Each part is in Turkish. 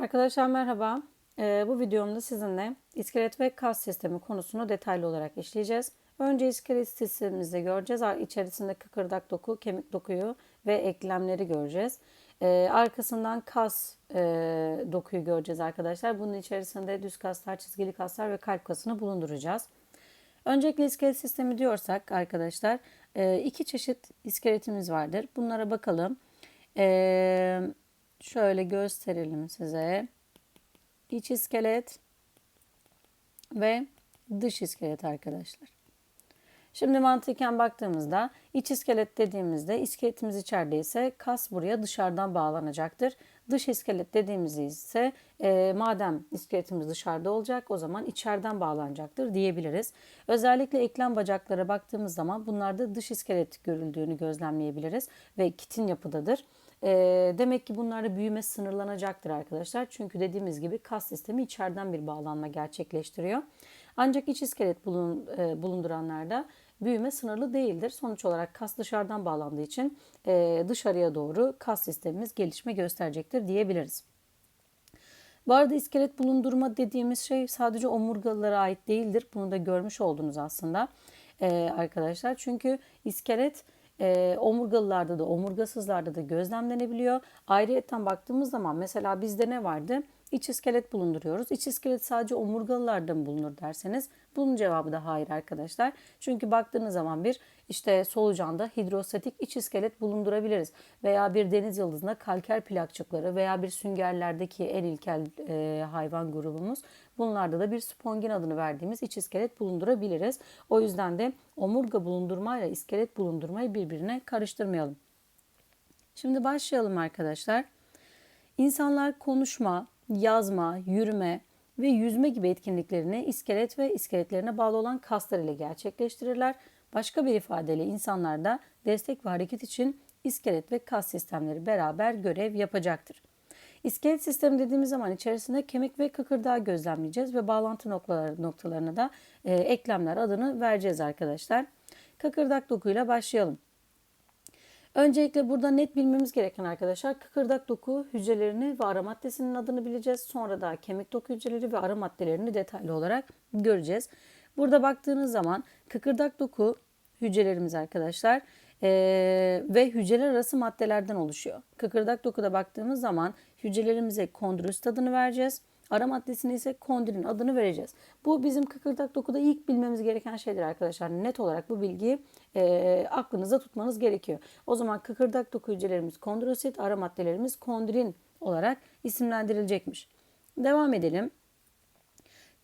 Arkadaşlar merhaba. Ee, bu videomda sizinle iskelet ve kas sistemi konusunu detaylı olarak işleyeceğiz. Önce iskelet sistemimizde göreceğiz. İçerisinde kıkırdak doku, kemik dokuyu ve eklemleri göreceğiz. Ee, arkasından kas e, dokuyu göreceğiz arkadaşlar. Bunun içerisinde düz kaslar, çizgili kaslar ve kalp kasını bulunduracağız. Öncelikle iskelet sistemi diyorsak arkadaşlar e, iki çeşit iskeletimiz vardır. Bunlara bakalım. Ee, şöyle gösterelim size. İç iskelet ve dış iskelet arkadaşlar. Şimdi mantıken baktığımızda iç iskelet dediğimizde iskeletimiz içerideyse kas buraya dışarıdan bağlanacaktır. Dış iskelet dediğimizde ise e, madem iskeletimiz dışarıda olacak o zaman içeriden bağlanacaktır diyebiliriz. Özellikle eklem bacaklara baktığımız zaman bunlarda dış iskelet görüldüğünü gözlemleyebiliriz ve kitin yapıdadır. E, demek ki bunlarda büyüme sınırlanacaktır arkadaşlar. Çünkü dediğimiz gibi kas sistemi içeriden bir bağlanma gerçekleştiriyor. Ancak iç iskelet bulun, e, bulunduranlarda büyüme sınırlı değildir. Sonuç olarak kas dışarıdan bağlandığı için e, dışarıya doğru kas sistemimiz gelişme gösterecektir diyebiliriz. Bu arada iskelet bulundurma dediğimiz şey sadece omurgalılara ait değildir. Bunu da görmüş oldunuz aslında e, arkadaşlar. Çünkü iskelet e, omurgalılarda da omurgasızlarda da gözlemlenebiliyor. Ayrıyetten baktığımız zaman mesela bizde ne vardı? İç iskelet bulunduruyoruz. İç iskelet sadece omurgalılarda mı bulunur derseniz bunun cevabı da hayır arkadaşlar. Çünkü baktığınız zaman bir işte solucanda hidrostatik iç iskelet bulundurabiliriz. Veya bir deniz yıldızında kalker plakçıkları veya bir süngerlerdeki en ilkel e, hayvan grubumuz. Bunlarda da bir spongin adını verdiğimiz iç iskelet bulundurabiliriz. O yüzden de omurga bulundurmayla iskelet bulundurmayı birbirine karıştırmayalım. Şimdi başlayalım arkadaşlar. İnsanlar konuşma, yazma, yürüme ve yüzme gibi etkinliklerini iskelet ve iskeletlerine bağlı olan kaslar ile gerçekleştirirler. Başka bir ifadeyle insanlar da destek ve hareket için iskelet ve kas sistemleri beraber görev yapacaktır. İskelet sistemi dediğimiz zaman içerisinde kemik ve kıkırdağı gözlemleyeceğiz ve bağlantı noktaları, noktalarına da e, eklemler adını vereceğiz arkadaşlar. Kıkırdak dokuyla başlayalım. Öncelikle burada net bilmemiz gereken arkadaşlar kıkırdak doku hücrelerini ve ara maddesinin adını bileceğiz. Sonra da kemik doku hücreleri ve ara maddelerini detaylı olarak göreceğiz. Burada baktığınız zaman kıkırdak doku hücrelerimiz arkadaşlar e, ve hücreler arası maddelerden oluşuyor. Kıkırdak dokuda baktığımız zaman hücrelerimize kondrosit adını vereceğiz. Ara maddesine ise kondilin adını vereceğiz. Bu bizim kıkırdak dokuda ilk bilmemiz gereken şeydir arkadaşlar. Net olarak bu bilgiyi e, aklınızda tutmanız gerekiyor. O zaman kıkırdak doku hücrelerimiz kondrosit, ara maddelerimiz kondilin olarak isimlendirilecekmiş. Devam edelim.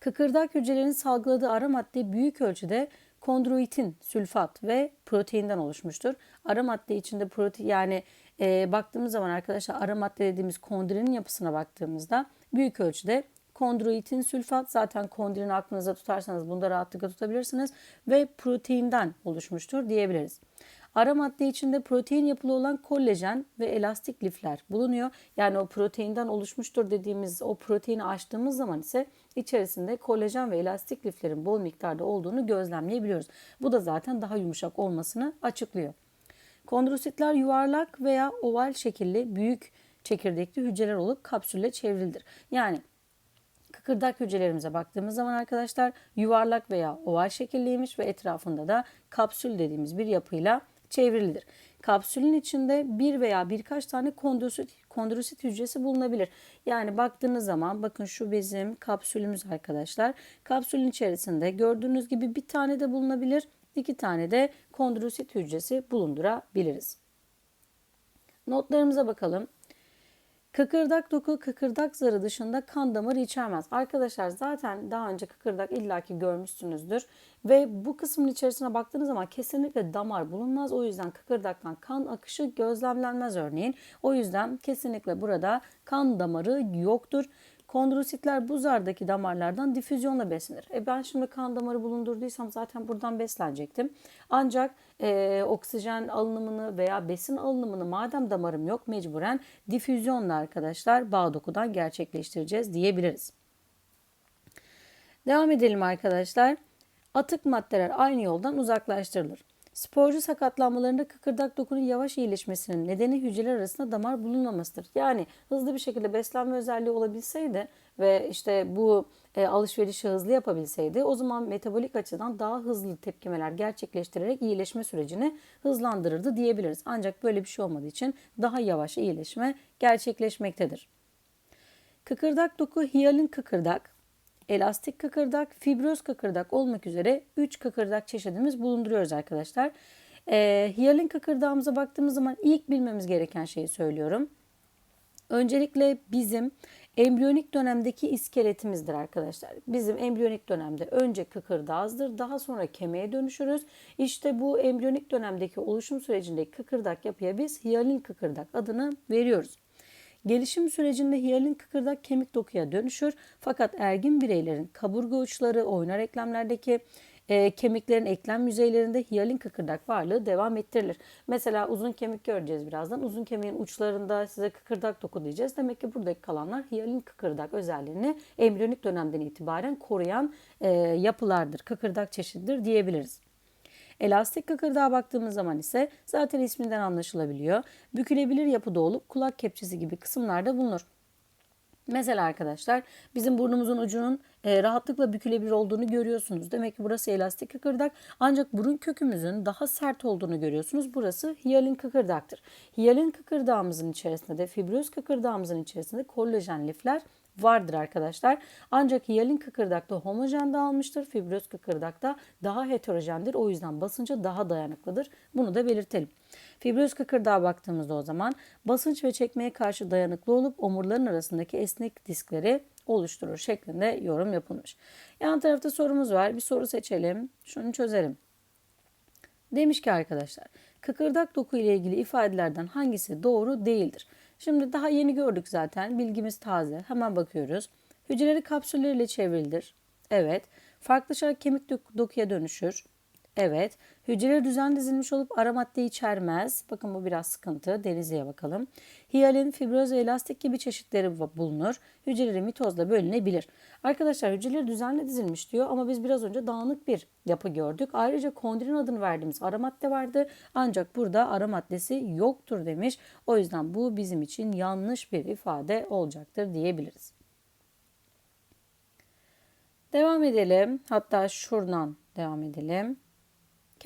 Kıkırdak hücrelerinin salgıladığı ara madde büyük ölçüde kondroitin, sülfat ve proteinden oluşmuştur. Ara madde içinde protein yani e, baktığımız zaman arkadaşlar ara madde dediğimiz kondilinin yapısına baktığımızda büyük ölçüde kondroitin sülfat zaten kondilini aklınıza tutarsanız bunu da rahatlıkla tutabilirsiniz ve proteinden oluşmuştur diyebiliriz. Ara madde içinde protein yapılı olan kollajen ve elastik lifler bulunuyor. Yani o proteinden oluşmuştur dediğimiz o proteini açtığımız zaman ise içerisinde kollajen ve elastik liflerin bol miktarda olduğunu gözlemleyebiliyoruz. Bu da zaten daha yumuşak olmasını açıklıyor. Kondrositler yuvarlak veya oval şekilli büyük çekirdekli hücreler olup kapsülle çevrilidir. Yani kıkırdak hücrelerimize baktığımız zaman arkadaşlar yuvarlak veya oval şekilliymiş ve etrafında da kapsül dediğimiz bir yapıyla çevrilidir. Kapsülün içinde bir veya birkaç tane kondrosit, kondrosit hücresi bulunabilir. Yani baktığınız zaman bakın şu bizim kapsülümüz arkadaşlar. Kapsülün içerisinde gördüğünüz gibi bir tane de bulunabilir. iki tane de kondrosit hücresi bulundurabiliriz. Notlarımıza bakalım. Kıkırdak doku kıkırdak zarı dışında kan damarı içermez. Arkadaşlar zaten daha önce kıkırdak illaki görmüşsünüzdür. Ve bu kısmın içerisine baktığınız zaman kesinlikle damar bulunmaz. O yüzden kıkırdaktan kan akışı gözlemlenmez örneğin. O yüzden kesinlikle burada kan damarı yoktur. Kondrositler bu zardaki damarlardan difüzyonla beslenir. E ben şimdi kan damarı bulundurduysam zaten buradan beslenecektim. Ancak e, oksijen alınımını veya besin alınımını madem damarım yok mecburen difüzyonla arkadaşlar bağ dokudan gerçekleştireceğiz diyebiliriz. Devam edelim arkadaşlar. Atık maddeler aynı yoldan uzaklaştırılır. Sporcu sakatlanmalarında kıkırdak dokunun yavaş iyileşmesinin nedeni hücreler arasında damar bulunmamasıdır. Yani hızlı bir şekilde beslenme özelliği olabilseydi ve işte bu e, alışverişi hızlı yapabilseydi o zaman metabolik açıdan daha hızlı tepkimeler gerçekleştirerek iyileşme sürecini hızlandırırdı diyebiliriz. Ancak böyle bir şey olmadığı için daha yavaş iyileşme gerçekleşmektedir. Kıkırdak doku hiyalin kıkırdak, elastik kıkırdak, fibroz kıkırdak olmak üzere 3 kıkırdak çeşidimiz bulunduruyoruz arkadaşlar. E, hiyalin kıkırdağımıza baktığımız zaman ilk bilmemiz gereken şeyi söylüyorum. Öncelikle bizim embriyonik dönemdeki iskeletimizdir arkadaşlar. Bizim embriyonik dönemde önce kıkırdağızdır, daha sonra kemiğe dönüşürüz. İşte bu embriyonik dönemdeki oluşum sürecindeki kıkırdak yapıya biz hiyalin kıkırdak adını veriyoruz. Gelişim sürecinde hiyalin kıkırdak kemik dokuya dönüşür. Fakat ergin bireylerin kaburga uçları, oynar eklemlerdeki e, kemiklerin eklem yüzeylerinde hiyalin kıkırdak varlığı devam ettirilir. Mesela uzun kemik göreceğiz birazdan. Uzun kemiğin uçlarında size kıkırdak doku diyeceğiz. Demek ki buradaki kalanlar hiyalin kıkırdak özelliğini embriyonik dönemden itibaren koruyan e, yapılardır. Kıkırdak çeşididir diyebiliriz. Elastik kıkırdağa baktığımız zaman ise zaten isminden anlaşılabiliyor. Bükülebilir yapıda olup kulak kepçesi gibi kısımlarda bulunur. Mesela arkadaşlar bizim burnumuzun ucunun e, rahatlıkla bükülebilir olduğunu görüyorsunuz. Demek ki burası elastik kıkırdak. Ancak burun kökümüzün daha sert olduğunu görüyorsunuz. Burası hiyalin kıkırdaktır. Hiyalin kıkırdağımızın içerisinde de fibroz kıkırdağımızın içerisinde kollajen lifler vardır arkadaşlar. Ancak hiyalin kıkırdakta homojen dağılmıştır. Fibroz kıkırdakta daha heterojendir. O yüzden basınca daha dayanıklıdır. Bunu da belirtelim. Fibroz kıkırdağa baktığımızda o zaman basınç ve çekmeye karşı dayanıklı olup omurların arasındaki esnek diskleri oluşturur şeklinde yorum yapılmış. Yan tarafta sorumuz var. Bir soru seçelim. Şunu çözelim. Demiş ki arkadaşlar, kıkırdak doku ile ilgili ifadelerden hangisi doğru değildir? Şimdi daha yeni gördük zaten. Bilgimiz taze. Hemen bakıyoruz. Hücreleri kapsülleriyle çevrilidir. Evet. Farklılaşarak kemik dokuya dönüşür. Evet. Hücreler düzen dizilmiş olup ara madde içermez. Bakın bu biraz sıkıntı. Denizli'ye bakalım. Hiyalin, fibroz ve elastik gibi çeşitleri bulunur. Hücreleri mitozla bölünebilir. Arkadaşlar hücreler düzenli dizilmiş diyor ama biz biraz önce dağınık bir yapı gördük. Ayrıca kondrin adını verdiğimiz ara madde vardı. Ancak burada ara maddesi yoktur demiş. O yüzden bu bizim için yanlış bir ifade olacaktır diyebiliriz. Devam edelim. Hatta şuradan devam edelim.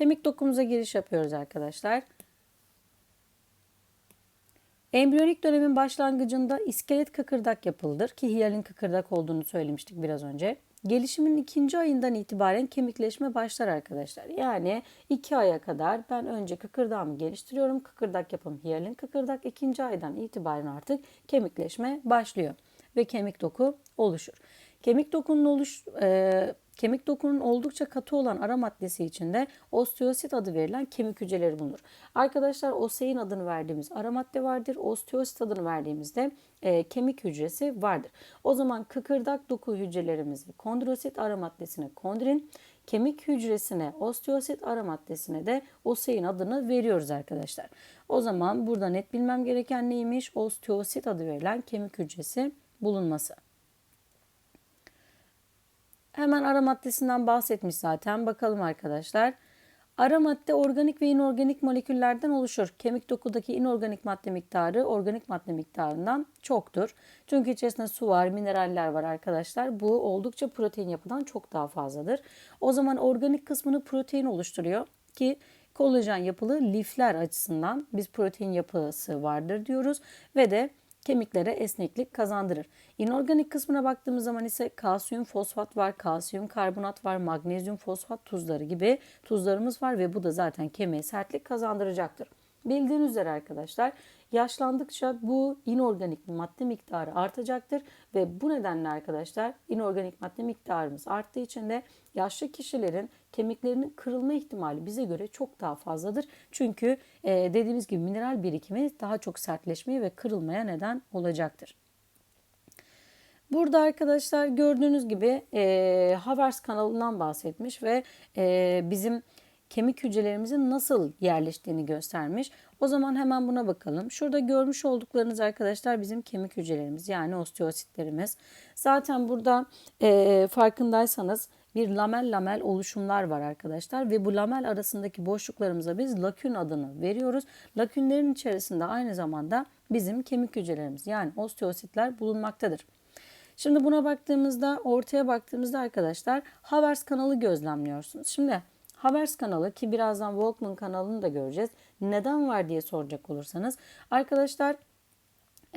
Kemik dokumuza giriş yapıyoruz arkadaşlar. Embriyonik dönemin başlangıcında iskelet kıkırdak yapılır ki hiyalin kıkırdak olduğunu söylemiştik biraz önce. Gelişimin ikinci ayından itibaren kemikleşme başlar arkadaşlar. Yani iki aya kadar ben önce kıkırdağımı geliştiriyorum. Kıkırdak yapım hiyalin kıkırdak. ikinci aydan itibaren artık kemikleşme başlıyor ve kemik doku oluşur. Kemik dokunun oluş e, kemik dokunun oldukça katı olan ara maddesi içinde osteosit adı verilen kemik hücreleri bulunur. Arkadaşlar osein adını verdiğimiz ara madde vardır. Osteosit adını verdiğimizde e, kemik hücresi vardır. O zaman kıkırdak doku hücrelerimizi kondrosit ara maddesine kondrin, kemik hücresine osteosit ara maddesine de osein adını veriyoruz arkadaşlar. O zaman burada net bilmem gereken neymiş? Osteosit adı verilen kemik hücresi bulunması. Hemen ara maddesinden bahsetmiş zaten. Bakalım arkadaşlar. Ara madde organik ve inorganik moleküllerden oluşur. Kemik dokudaki inorganik madde miktarı organik madde miktarından çoktur. Çünkü içerisinde su var, mineraller var arkadaşlar. Bu oldukça protein yapıdan çok daha fazladır. O zaman organik kısmını protein oluşturuyor ki kolajen yapılı lifler açısından biz protein yapısı vardır diyoruz ve de kemiklere esneklik kazandırır. İnorganik kısmına baktığımız zaman ise kalsiyum fosfat var, kalsiyum karbonat var, magnezyum fosfat tuzları gibi tuzlarımız var ve bu da zaten kemiğe sertlik kazandıracaktır. Bildiğiniz üzere arkadaşlar yaşlandıkça bu inorganik madde miktarı artacaktır ve bu nedenle arkadaşlar inorganik madde miktarımız arttığı için de yaşlı kişilerin kemiklerinin kırılma ihtimali bize göre çok daha fazladır. Çünkü e, dediğimiz gibi mineral birikimi daha çok sertleşmeye ve kırılmaya neden olacaktır. Burada arkadaşlar gördüğünüz gibi e, Havers kanalından bahsetmiş ve e, bizim kemik hücrelerimizin nasıl yerleştiğini göstermiş. O zaman hemen buna bakalım. Şurada görmüş olduklarınız arkadaşlar bizim kemik hücrelerimiz yani osteositlerimiz. Zaten burada e, farkındaysanız bir lamel lamel oluşumlar var arkadaşlar ve bu lamel arasındaki boşluklarımıza biz lakün adını veriyoruz. Lakünlerin içerisinde aynı zamanda bizim kemik hücrelerimiz yani osteositler bulunmaktadır. Şimdi buna baktığımızda ortaya baktığımızda arkadaşlar Havers kanalı gözlemliyorsunuz. Şimdi Havers kanalı ki birazdan Volkmann kanalını da göreceğiz. Neden var diye soracak olursanız arkadaşlar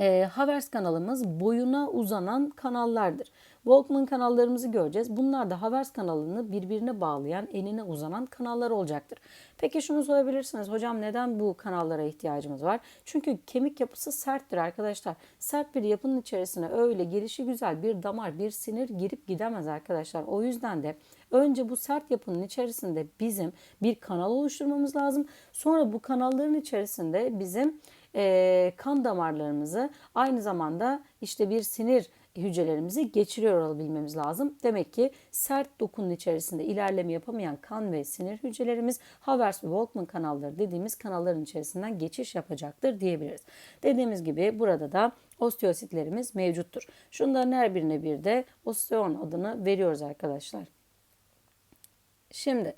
e, Havers kanalımız boyuna uzanan kanallardır. Volkmann kanallarımızı göreceğiz. Bunlar da Havers kanalını birbirine bağlayan, enine uzanan kanallar olacaktır. Peki şunu sorabilirsiniz. Hocam neden bu kanallara ihtiyacımız var? Çünkü kemik yapısı serttir arkadaşlar. Sert bir yapının içerisine öyle gelişi güzel bir damar, bir sinir girip gidemez arkadaşlar. O yüzden de önce bu sert yapının içerisinde bizim bir kanal oluşturmamız lazım. Sonra bu kanalların içerisinde bizim e, kan damarlarımızı aynı zamanda işte bir sinir hücrelerimizi geçiriyor olabilmemiz lazım. Demek ki sert dokunun içerisinde ilerleme yapamayan kan ve sinir hücrelerimiz Havers ve Volkmann kanalları dediğimiz kanalların içerisinden geçiş yapacaktır diyebiliriz. Dediğimiz gibi burada da osteositlerimiz mevcuttur. Şunların her birine bir de osteon adını veriyoruz arkadaşlar. Şimdi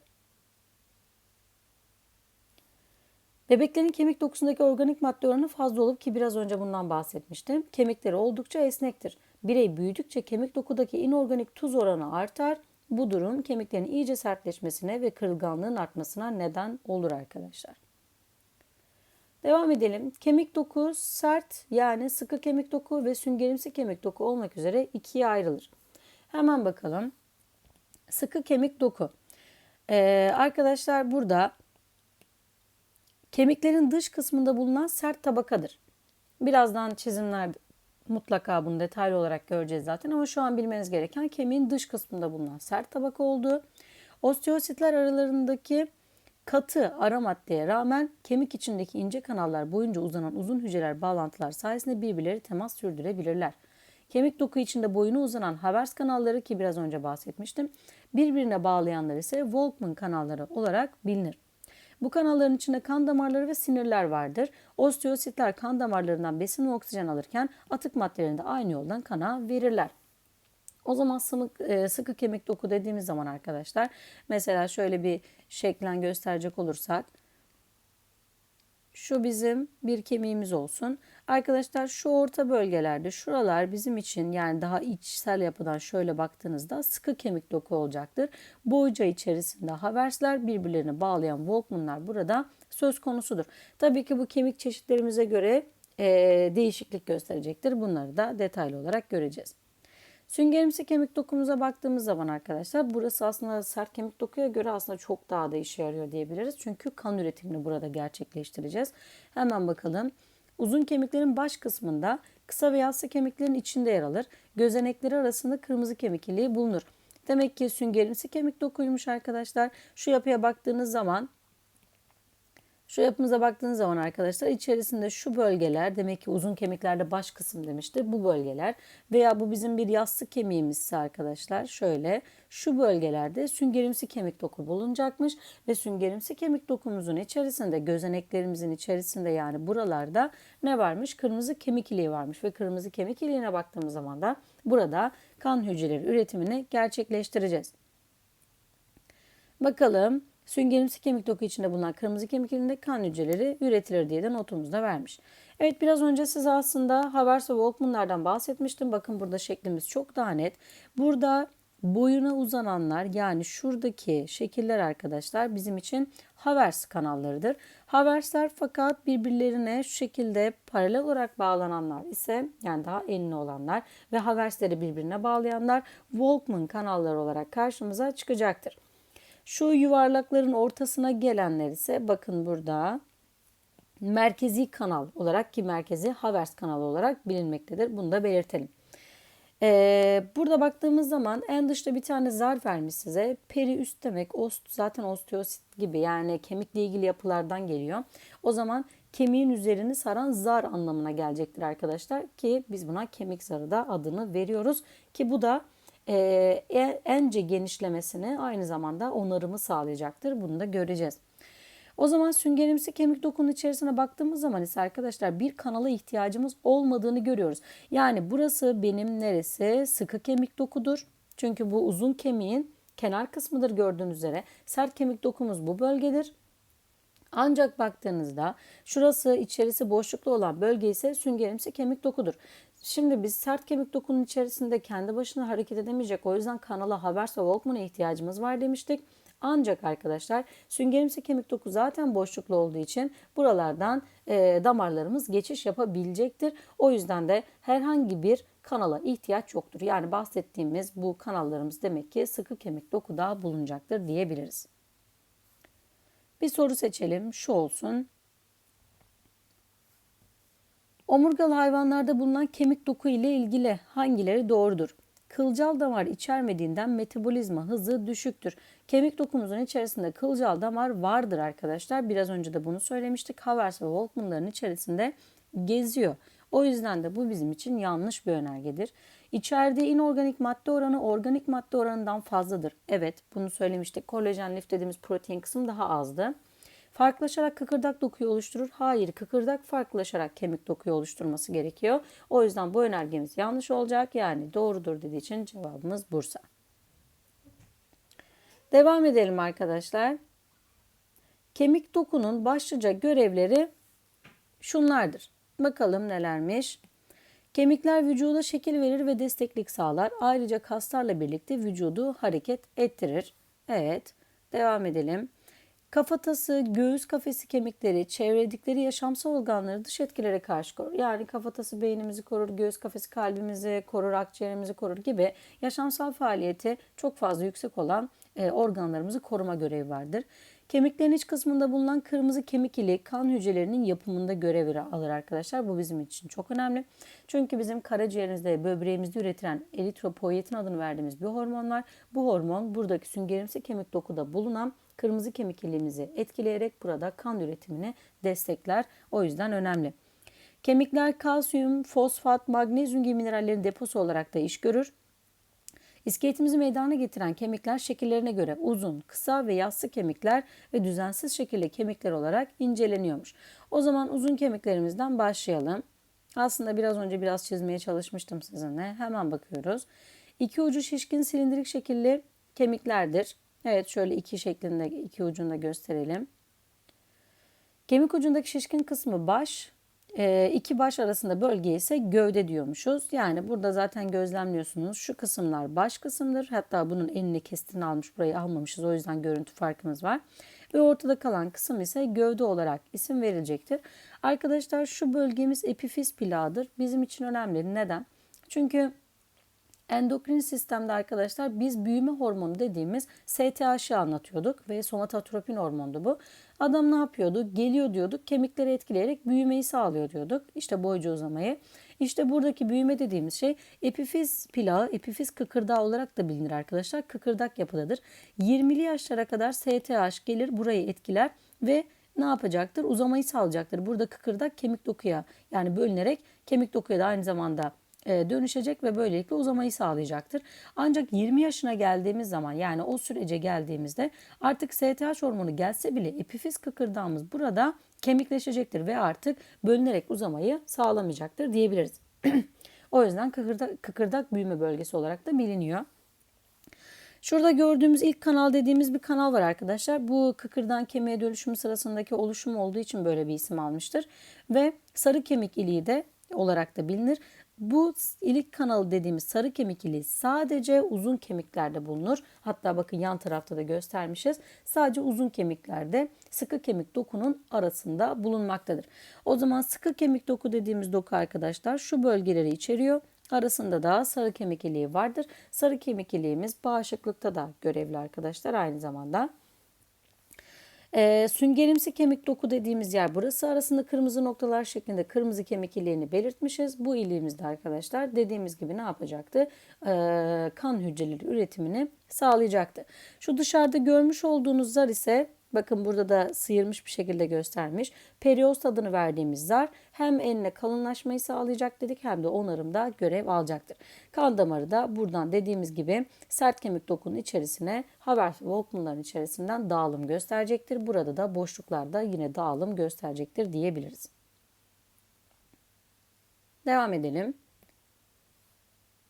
Bebeklerin kemik dokusundaki organik madde oranı fazla olup ki biraz önce bundan bahsetmiştim. Kemikleri oldukça esnektir. Birey büyüdükçe kemik dokudaki inorganik tuz oranı artar. Bu durum kemiklerin iyice sertleşmesine ve kırılganlığın artmasına neden olur arkadaşlar. Devam edelim. Kemik doku sert yani sıkı kemik doku ve süngerimsi kemik doku olmak üzere ikiye ayrılır. Hemen bakalım. Sıkı kemik doku. Ee, arkadaşlar burada Kemiklerin dış kısmında bulunan sert tabakadır. Birazdan çizimler mutlaka bunu detaylı olarak göreceğiz zaten ama şu an bilmeniz gereken kemiğin dış kısmında bulunan sert tabaka olduğu. Osteositler aralarındaki katı ara maddeye rağmen kemik içindeki ince kanallar boyunca uzanan uzun hücreler bağlantılar sayesinde birbirleri temas sürdürebilirler. Kemik doku içinde boyunu uzanan Havers kanalları ki biraz önce bahsetmiştim. Birbirine bağlayanlar ise Volkmann kanalları olarak bilinir. Bu kanalların içinde kan damarları ve sinirler vardır. Osteositler kan damarlarından besin ve oksijen alırken atık maddelerini de aynı yoldan kana verirler. O zaman sımık, e, sıkı kemik doku dediğimiz zaman arkadaşlar mesela şöyle bir şeklen gösterecek olursak şu bizim bir kemiğimiz olsun. Arkadaşlar şu orta bölgelerde şuralar bizim için yani daha içsel yapıdan şöyle baktığınızda sıkı kemik doku olacaktır. Boyca içerisinde haversler birbirlerini bağlayan volkmanlar burada söz konusudur. Tabii ki bu kemik çeşitlerimize göre e, değişiklik gösterecektir. Bunları da detaylı olarak göreceğiz. Süngerimsi kemik dokumuza baktığımız zaman arkadaşlar burası aslında sert kemik dokuya göre aslında çok daha da işe yarıyor diyebiliriz. Çünkü kan üretimini burada gerçekleştireceğiz. Hemen bakalım. Uzun kemiklerin baş kısmında kısa ve yassı kemiklerin içinde yer alır. Gözenekleri arasında kırmızı kemik iliği bulunur. Demek ki süngerimsi kemik dokuymuş arkadaşlar. Şu yapıya baktığınız zaman şu yapımıza baktığınız zaman arkadaşlar içerisinde şu bölgeler demek ki uzun kemiklerde baş kısım demişti bu bölgeler veya bu bizim bir yassı kemiğimizse arkadaşlar şöyle şu bölgelerde süngerimsi kemik doku bulunacakmış ve süngerimsi kemik dokumuzun içerisinde gözeneklerimizin içerisinde yani buralarda ne varmış? Kırmızı kemik iliği varmış ve kırmızı kemik iliğine baktığımız zaman da burada kan hücreleri üretimini gerçekleştireceğiz. Bakalım Süngerimsi kemik doku içinde bulunan kırmızı kemik ilinde kan hücreleri üretilir diye de notumuzda vermiş. Evet biraz önce size aslında Havers ve Volkmann'lardan bahsetmiştim. Bakın burada şeklimiz çok daha net. Burada boyuna uzananlar yani şuradaki şekiller arkadaşlar bizim için Havers kanallarıdır. Haversler fakat birbirlerine şu şekilde paralel olarak bağlananlar ise yani daha enli olanlar ve Haversleri birbirine bağlayanlar Volkmann kanalları olarak karşımıza çıkacaktır. Şu yuvarlakların ortasına gelenler ise bakın burada merkezi kanal olarak ki merkezi Havers kanalı olarak bilinmektedir. Bunu da belirtelim. Ee, burada baktığımız zaman en dışta bir tane zar vermiş size. Peri üst demek ost zaten osteosit gibi yani kemikle ilgili yapılardan geliyor. O zaman kemiğin üzerini saran zar anlamına gelecektir arkadaşlar ki biz buna kemik zarı da adını veriyoruz ki bu da e, ence genişlemesini aynı zamanda onarımı sağlayacaktır. Bunu da göreceğiz. O zaman süngerimsi kemik dokunun içerisine baktığımız zaman ise arkadaşlar bir kanala ihtiyacımız olmadığını görüyoruz. Yani burası benim neresi? Sıkı kemik dokudur. Çünkü bu uzun kemiğin kenar kısmıdır gördüğünüz üzere. Sert kemik dokumuz bu bölgedir. Ancak baktığınızda şurası içerisi boşluklu olan bölge ise süngerimsi kemik dokudur. Şimdi biz sert kemik dokunun içerisinde kendi başına hareket edemeyecek. O yüzden kanala Haber's ve Walkman'a ihtiyacımız var demiştik. Ancak arkadaşlar süngerimsi kemik doku zaten boşluklu olduğu için buralardan e, damarlarımız geçiş yapabilecektir. O yüzden de herhangi bir kanala ihtiyaç yoktur. Yani bahsettiğimiz bu kanallarımız demek ki sıkı kemik dokuda bulunacaktır diyebiliriz. Bir soru seçelim. Şu olsun. Omurgalı hayvanlarda bulunan kemik doku ile ilgili hangileri doğrudur? Kılcal damar içermediğinden metabolizma hızı düşüktür. Kemik dokumuzun içerisinde kılcal damar vardır arkadaşlar. Biraz önce de bunu söylemiştik. Havers ve Volkmann'ların içerisinde geziyor. O yüzden de bu bizim için yanlış bir önergedir. İçerdiği inorganik madde oranı organik madde oranından fazladır. Evet bunu söylemiştik. Kolajen lif dediğimiz protein kısım daha azdı. Farklılaşarak kıkırdak dokuyu oluşturur. Hayır, kıkırdak farklılaşarak kemik dokuyu oluşturması gerekiyor. O yüzden bu önergemiz yanlış olacak. Yani doğrudur dediği için cevabımız Bursa. Devam edelim arkadaşlar. Kemik dokunun başlıca görevleri şunlardır. Bakalım nelermiş. Kemikler vücuda şekil verir ve desteklik sağlar. Ayrıca kaslarla birlikte vücudu hareket ettirir. Evet, devam edelim. Kafatası, göğüs kafesi kemikleri, çevredikleri yaşamsal organları dış etkilere karşı korur. Yani kafatası beynimizi korur, göğüs kafesi kalbimizi korur, akciğerimizi korur gibi yaşamsal faaliyeti çok fazla yüksek olan e, organlarımızı koruma görevi vardır. Kemiklerin iç kısmında bulunan kırmızı kemik ili kan hücrelerinin yapımında görev alır arkadaşlar. Bu bizim için çok önemli. Çünkü bizim karaciğerimizde, böbreğimizde üretilen eritropoietin adını verdiğimiz bir hormon var. Bu hormon buradaki süngerimsi kemik dokuda bulunan kırmızı kemik iliğimizi etkileyerek burada kan üretimini destekler. O yüzden önemli. Kemikler kalsiyum, fosfat, magnezyum gibi minerallerin deposu olarak da iş görür. İskeletimizi meydana getiren kemikler şekillerine göre uzun, kısa ve yassı kemikler ve düzensiz şekilli kemikler olarak inceleniyormuş. O zaman uzun kemiklerimizden başlayalım. Aslında biraz önce biraz çizmeye çalışmıştım sizinle. Hemen bakıyoruz. İki ucu şişkin silindirik şekilli kemiklerdir. Evet şöyle iki şeklinde iki ucunda gösterelim. Kemik ucundaki şişkin kısmı baş, e, iki baş arasında bölge ise gövde diyormuşuz. Yani burada zaten gözlemliyorsunuz. Şu kısımlar baş kısımdır. Hatta bunun enini kestiğini almış burayı almamışız. O yüzden görüntü farkımız var. Ve ortada kalan kısım ise gövde olarak isim verilecektir. Arkadaşlar şu bölgemiz epifiz plağıdır. Bizim için önemli. Neden? Çünkü Endokrin sistemde arkadaşlar biz büyüme hormonu dediğimiz STH'ı anlatıyorduk ve somatotropin hormondu bu. Adam ne yapıyordu? Geliyor diyorduk kemikleri etkileyerek büyümeyi sağlıyor diyorduk. İşte boycu uzamayı. İşte buradaki büyüme dediğimiz şey epifiz plağı, epifiz kıkırdağı olarak da bilinir arkadaşlar. Kıkırdak yapıdadır. 20'li yaşlara kadar STH gelir burayı etkiler ve ne yapacaktır? Uzamayı sağlayacaktır. Burada kıkırdak kemik dokuya yani bölünerek kemik dokuya da aynı zamanda dönüşecek ve böylelikle uzamayı sağlayacaktır. Ancak 20 yaşına geldiğimiz zaman yani o sürece geldiğimizde artık STH hormonu gelse bile epifiz kıkırdağımız burada kemikleşecektir ve artık bölünerek uzamayı sağlamayacaktır diyebiliriz. o yüzden kıkırdak, kıkırdak büyüme bölgesi olarak da biliniyor. Şurada gördüğümüz ilk kanal dediğimiz bir kanal var arkadaşlar. Bu kıkırdan kemiğe dönüşümü sırasındaki oluşum olduğu için böyle bir isim almıştır. Ve sarı kemik iliği de olarak da bilinir. Bu ilik kanalı dediğimiz sarı kemik iliği sadece uzun kemiklerde bulunur. Hatta bakın yan tarafta da göstermişiz. Sadece uzun kemiklerde sıkı kemik dokunun arasında bulunmaktadır. O zaman sıkı kemik doku dediğimiz doku arkadaşlar şu bölgeleri içeriyor. Arasında da sarı kemik iliği vardır. Sarı kemik iliğimiz bağışıklıkta da görevli arkadaşlar aynı zamanda. E, süngerimsi kemik doku dediğimiz yer burası. Arasında kırmızı noktalar şeklinde kırmızı kemik iliğini belirtmişiz. Bu iliğimizde arkadaşlar dediğimiz gibi ne yapacaktı? E, kan hücreleri üretimini sağlayacaktı. Şu dışarıda görmüş olduğunuz zar ise Bakın burada da sıyırmış bir şekilde göstermiş. Periost adını verdiğimiz zar hem enine kalınlaşmayı sağlayacak dedik hem de onarımda görev alacaktır. Kan damarı da buradan dediğimiz gibi sert kemik dokunun içerisine haber volkmanların içerisinden dağılım gösterecektir. Burada da boşluklarda yine dağılım gösterecektir diyebiliriz. Devam edelim.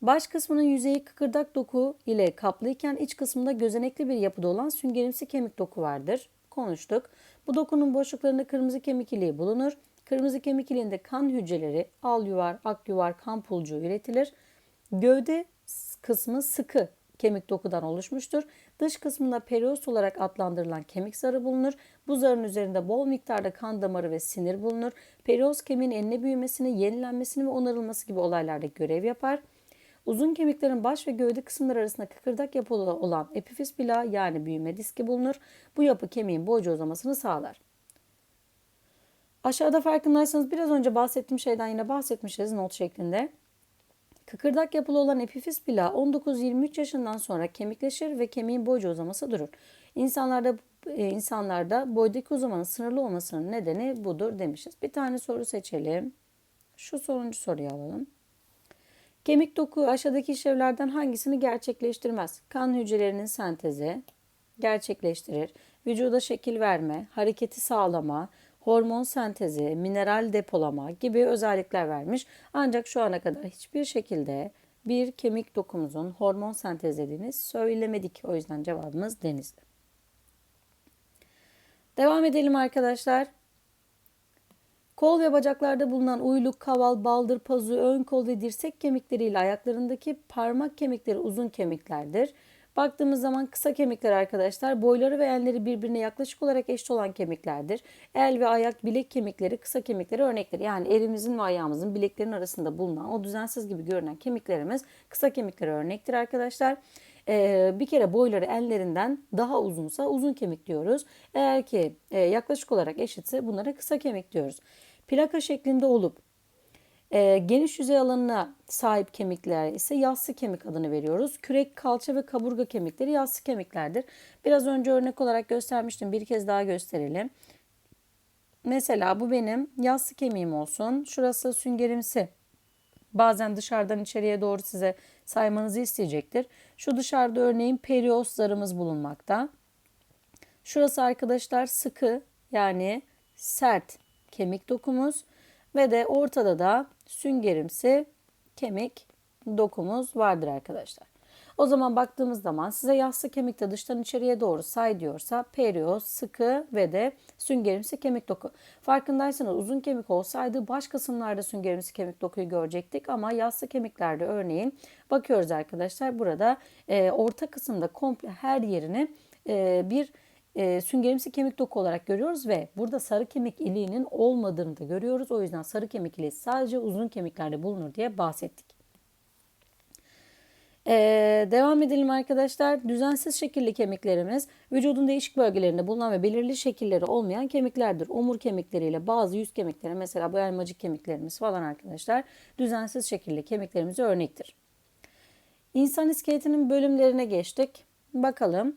Baş kısmının yüzeyi kıkırdak doku ile kaplıyken iç kısmında gözenekli bir yapıda olan süngerimsi kemik doku vardır. Konuştuk. Bu dokunun boşluklarında kırmızı kemik iliği bulunur. Kırmızı kemik iliğinde kan hücreleri, al yuvar, ak yuvar, kan pulcuğu üretilir. Gövde kısmı sıkı kemik dokudan oluşmuştur. Dış kısmında periost olarak adlandırılan kemik zarı bulunur. Bu zarın üzerinde bol miktarda kan damarı ve sinir bulunur. Periost kemiğin enine büyümesini, yenilenmesini ve onarılması gibi olaylarda görev yapar. Uzun kemiklerin baş ve gövde kısımları arasında kıkırdak yapılı olan epifiz plağı yani büyüme diski bulunur. Bu yapı kemiğin boyca uzamasını sağlar. Aşağıda farkındaysanız biraz önce bahsettiğim şeyden yine bahsetmişiz not şeklinde. Kıkırdak yapılı olan epifiz plağı 19-23 yaşından sonra kemikleşir ve kemiğin boyca uzaması durur. İnsanlarda e, insanlarda boydaki uzamanın sınırlı olmasının nedeni budur demişiz. Bir tane soru seçelim. Şu sonuncu soruyu alalım. Kemik doku aşağıdaki işlevlerden hangisini gerçekleştirmez? Kan hücrelerinin sentezi gerçekleştirir. Vücuda şekil verme, hareketi sağlama, hormon sentezi, mineral depolama gibi özellikler vermiş. Ancak şu ana kadar hiçbir şekilde bir kemik dokumuzun hormon sentezlediğini söylemedik. O yüzden cevabımız denizli. Devam edelim arkadaşlar. Kol ve bacaklarda bulunan uyluk, kaval, baldır, pazu, ön kol ve dirsek kemikleriyle ayaklarındaki parmak kemikleri uzun kemiklerdir. Baktığımız zaman kısa kemikler arkadaşlar boyları ve enleri birbirine yaklaşık olarak eşit olan kemiklerdir. El ve ayak bilek kemikleri kısa kemiklere örnektir. Yani elimizin ve ayağımızın bileklerin arasında bulunan o düzensiz gibi görünen kemiklerimiz kısa kemiklere örnektir arkadaşlar. Ee, bir kere boyları enlerinden daha uzunsa uzun kemik diyoruz. Eğer ki e, yaklaşık olarak eşitse bunlara kısa kemik diyoruz. Plaka şeklinde olup e, geniş yüzey alanına sahip kemikler ise yassı kemik adını veriyoruz. Kürek, kalça ve kaburga kemikleri yassı kemiklerdir. Biraz önce örnek olarak göstermiştim. Bir kez daha gösterelim. Mesela bu benim yassı kemiğim olsun. Şurası süngerimsi. Bazen dışarıdan içeriye doğru size saymanızı isteyecektir. Şu dışarıda örneğin periost zarımız bulunmakta. Şurası arkadaşlar sıkı yani sert kemik dokumuz ve de ortada da süngerimsi kemik dokumuz vardır arkadaşlar. O zaman baktığımız zaman size yassı kemikte dıştan içeriye doğru say diyorsa perioz, sıkı ve de süngerimsi kemik doku. Farkındaysanız uzun kemik olsaydı baş kısımlarda süngerimsi kemik dokuyu görecektik ama yassı kemiklerde örneğin bakıyoruz arkadaşlar burada e, orta kısımda komple her yerini e, bir e, süngerimsi kemik doku olarak görüyoruz ve burada sarı kemik iliğinin olmadığını da görüyoruz. O yüzden sarı kemik iliği sadece uzun kemiklerde bulunur diye bahsettik. Ee, devam edelim arkadaşlar. Düzensiz şekilli kemiklerimiz vücudun değişik bölgelerinde bulunan ve belirli şekilleri olmayan kemiklerdir. Omur kemikleriyle bazı yüz kemikleri mesela bu elmacık kemiklerimiz falan arkadaşlar düzensiz şekilli kemiklerimize örnektir. İnsan iskeletinin bölümlerine geçtik. Bakalım.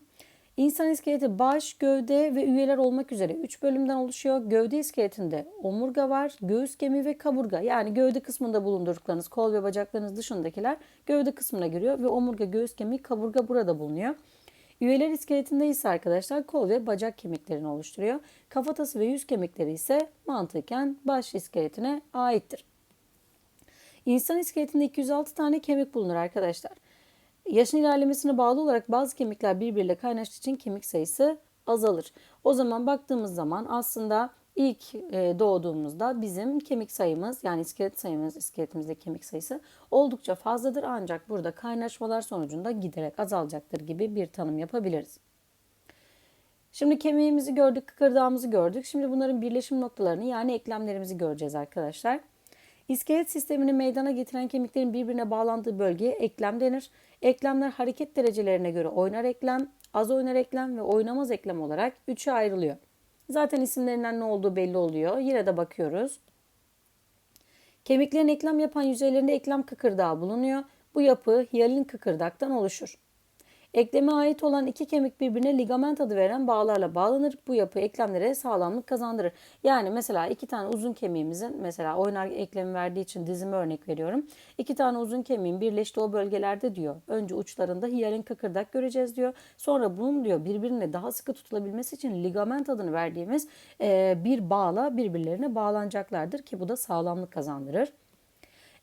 İnsan iskeleti baş, gövde ve üyeler olmak üzere 3 bölümden oluşuyor. Gövde iskeletinde omurga var, göğüs kemiği ve kaburga. Yani gövde kısmında bulundurduklarınız kol ve bacaklarınız dışındakiler gövde kısmına giriyor ve omurga, göğüs kemiği, kaburga burada bulunuyor. Üyeler iskeletinde ise arkadaşlar kol ve bacak kemiklerini oluşturuyor. Kafatası ve yüz kemikleri ise mantıken baş iskeletine aittir. İnsan iskeletinde 206 tane kemik bulunur arkadaşlar. Yaşın ilerlemesine bağlı olarak bazı kemikler birbiriyle kaynaştığı için kemik sayısı azalır. O zaman baktığımız zaman aslında ilk e, doğduğumuzda bizim kemik sayımız yani iskelet sayımız, iskeletimizdeki kemik sayısı oldukça fazladır. Ancak burada kaynaşmalar sonucunda giderek azalacaktır gibi bir tanım yapabiliriz. Şimdi kemiğimizi gördük, kıkırdağımızı gördük. Şimdi bunların birleşim noktalarını yani eklemlerimizi göreceğiz arkadaşlar. İskelet sistemini meydana getiren kemiklerin birbirine bağlandığı bölgeye eklem denir. Eklemler hareket derecelerine göre oynar eklem, az oynar eklem ve oynamaz eklem olarak üçe ayrılıyor. Zaten isimlerinden ne olduğu belli oluyor. Yine de bakıyoruz. Kemiklerin eklem yapan yüzeylerinde eklem kıkırdağı bulunuyor. Bu yapı hiyalin kıkırdaktan oluşur. Ekleme ait olan iki kemik birbirine ligament adı veren bağlarla bağlanır. Bu yapı eklemlere sağlamlık kazandırır. Yani mesela iki tane uzun kemiğimizin mesela oynar eklemi verdiği için dizime örnek veriyorum. İki tane uzun kemiğin birleştiği o bölgelerde diyor. Önce uçlarında hiyalin kıkırdak göreceğiz diyor. Sonra bunun diyor birbirine daha sıkı tutulabilmesi için ligament adını verdiğimiz bir bağla birbirlerine bağlanacaklardır ki bu da sağlamlık kazandırır.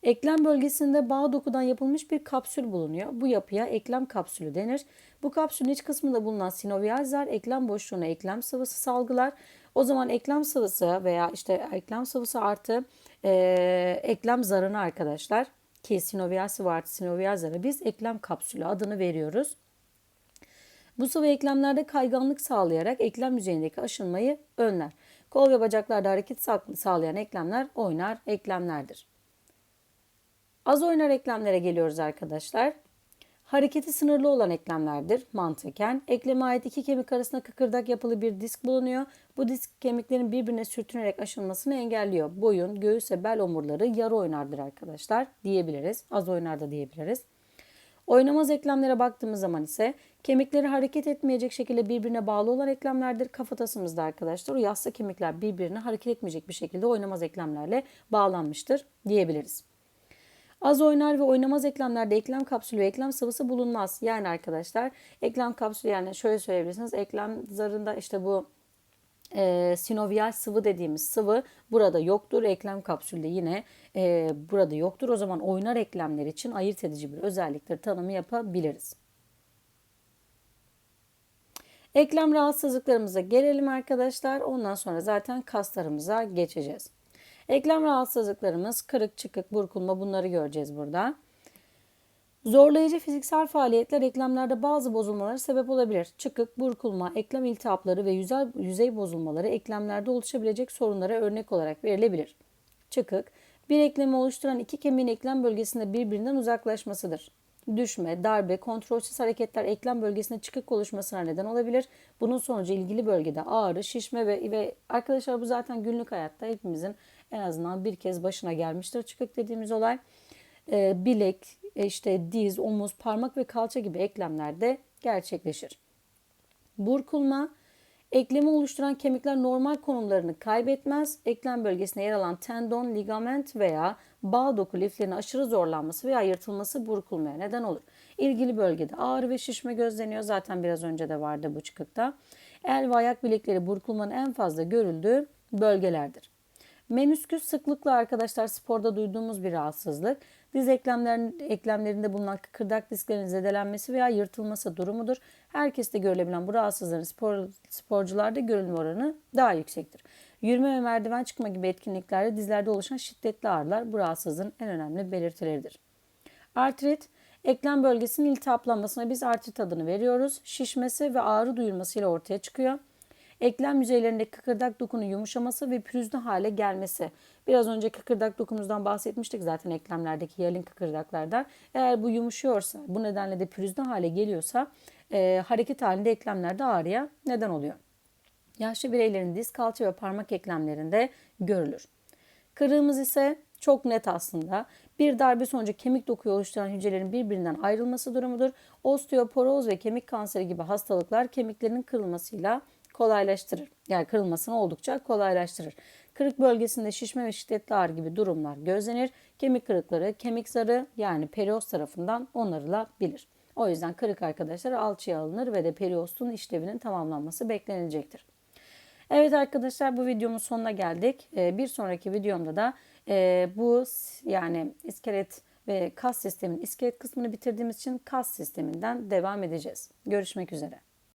Eklem bölgesinde bağ dokudan yapılmış bir kapsül bulunuyor. Bu yapıya eklem kapsülü denir. Bu kapsülün iç kısmında bulunan sinovial zar eklem boşluğuna eklem sıvısı salgılar. O zaman eklem sıvısı veya işte eklem sıvısı artı e, eklem zarını arkadaşlar ki sinovial sıvı artı zarı biz eklem kapsülü adını veriyoruz. Bu sıvı eklemlerde kayganlık sağlayarak eklem yüzeyindeki aşınmayı önler. Kol ve bacaklarda hareket sağlayan eklemler oynar eklemlerdir. Az oynar eklemlere geliyoruz arkadaşlar. Hareketi sınırlı olan eklemlerdir mantıken. Ekleme ait iki kemik arasında kıkırdak yapılı bir disk bulunuyor. Bu disk kemiklerin birbirine sürtünerek aşınmasını engelliyor. Boyun, göğüs ve bel omurları yarı oynardır arkadaşlar diyebiliriz. Az oynar da diyebiliriz. Oynamaz eklemlere baktığımız zaman ise kemikleri hareket etmeyecek şekilde birbirine bağlı olan eklemlerdir. Kafatasımızda arkadaşlar o yassı kemikler birbirine hareket etmeyecek bir şekilde oynamaz eklemlerle bağlanmıştır diyebiliriz. Az oynar ve oynamaz eklemlerde eklem kapsülü ve eklem sıvısı bulunmaz. Yani arkadaşlar eklem kapsülü yani şöyle söyleyebilirsiniz. Eklem zarında işte bu e, sinovial sıvı dediğimiz sıvı burada yoktur. Eklem kapsülde yine e, burada yoktur. O zaman oynar eklemler için ayırt edici bir özelliktir tanımı yapabiliriz. Eklem rahatsızlıklarımıza gelelim arkadaşlar. Ondan sonra zaten kaslarımıza geçeceğiz. Eklem rahatsızlıklarımız kırık, çıkık, burkulma bunları göreceğiz burada. Zorlayıcı fiziksel faaliyetler eklemlerde bazı bozulmalara sebep olabilir. Çıkık, burkulma, eklem iltihapları ve yüzey, yüzey bozulmaları eklemlerde oluşabilecek sorunlara örnek olarak verilebilir. Çıkık, bir eklemi oluşturan iki kemiğin eklem bölgesinde birbirinden uzaklaşmasıdır. Düşme, darbe, kontrolsüz hareketler eklem bölgesinde çıkık oluşmasına neden olabilir. Bunun sonucu ilgili bölgede ağrı, şişme ve, ve arkadaşlar bu zaten günlük hayatta hepimizin en azından bir kez başına gelmiştir çıkık dediğimiz olay. E, bilek, işte diz, omuz, parmak ve kalça gibi eklemlerde gerçekleşir. Burkulma, eklemi oluşturan kemikler normal konumlarını kaybetmez. Eklem bölgesinde yer alan tendon, ligament veya bağ doku liflerinin aşırı zorlanması veya yırtılması burkulmaya neden olur. İlgili bölgede ağrı ve şişme gözleniyor. Zaten biraz önce de vardı bu çıkıkta. El ve ayak bilekleri burkulmanın en fazla görüldüğü bölgelerdir. Menüsküs sıklıkla arkadaşlar sporda duyduğumuz bir rahatsızlık. Diz eklemlerin, eklemlerinde bulunan kıkırdak disklerinin zedelenmesi veya yırtılması durumudur. Herkeste görülebilen bu rahatsızlığın spor, sporcularda görülme oranı daha yüksektir. Yürüme ve merdiven çıkma gibi etkinliklerde dizlerde oluşan şiddetli ağrılar bu rahatsızlığın en önemli belirtileridir. Artrit, eklem bölgesinin iltihaplanmasına biz artrit adını veriyoruz. Şişmesi ve ağrı duyulmasıyla ortaya çıkıyor eklem yüzeylerinde kıkırdak dokunun yumuşaması ve pürüzlü hale gelmesi. Biraz önce kıkırdak dokumuzdan bahsetmiştik zaten eklemlerdeki yalın kıkırdaklardan. Eğer bu yumuşuyorsa, bu nedenle de pürüzlü hale geliyorsa e, hareket halinde eklemlerde ağrıya neden oluyor. Yaşlı bireylerin diz, kalça ve parmak eklemlerinde görülür. Kırığımız ise çok net aslında. Bir darbe sonucu kemik dokuyu oluşturan hücrelerin birbirinden ayrılması durumudur. Osteoporoz ve kemik kanseri gibi hastalıklar kemiklerin kırılmasıyla kolaylaştırır. Yani kırılmasını oldukça kolaylaştırır. Kırık bölgesinde şişme ve şiddetli ağrı gibi durumlar gözlenir. Kemik kırıkları kemik zarı yani perioz tarafından onarılabilir. O yüzden kırık arkadaşlar alçıya alınır ve de periostun işlevinin tamamlanması beklenilecektir. Evet arkadaşlar bu videomun sonuna geldik. Ee, bir sonraki videomda da e, bu yani iskelet ve kas sistemin iskelet kısmını bitirdiğimiz için kas sisteminden devam edeceğiz. Görüşmek üzere.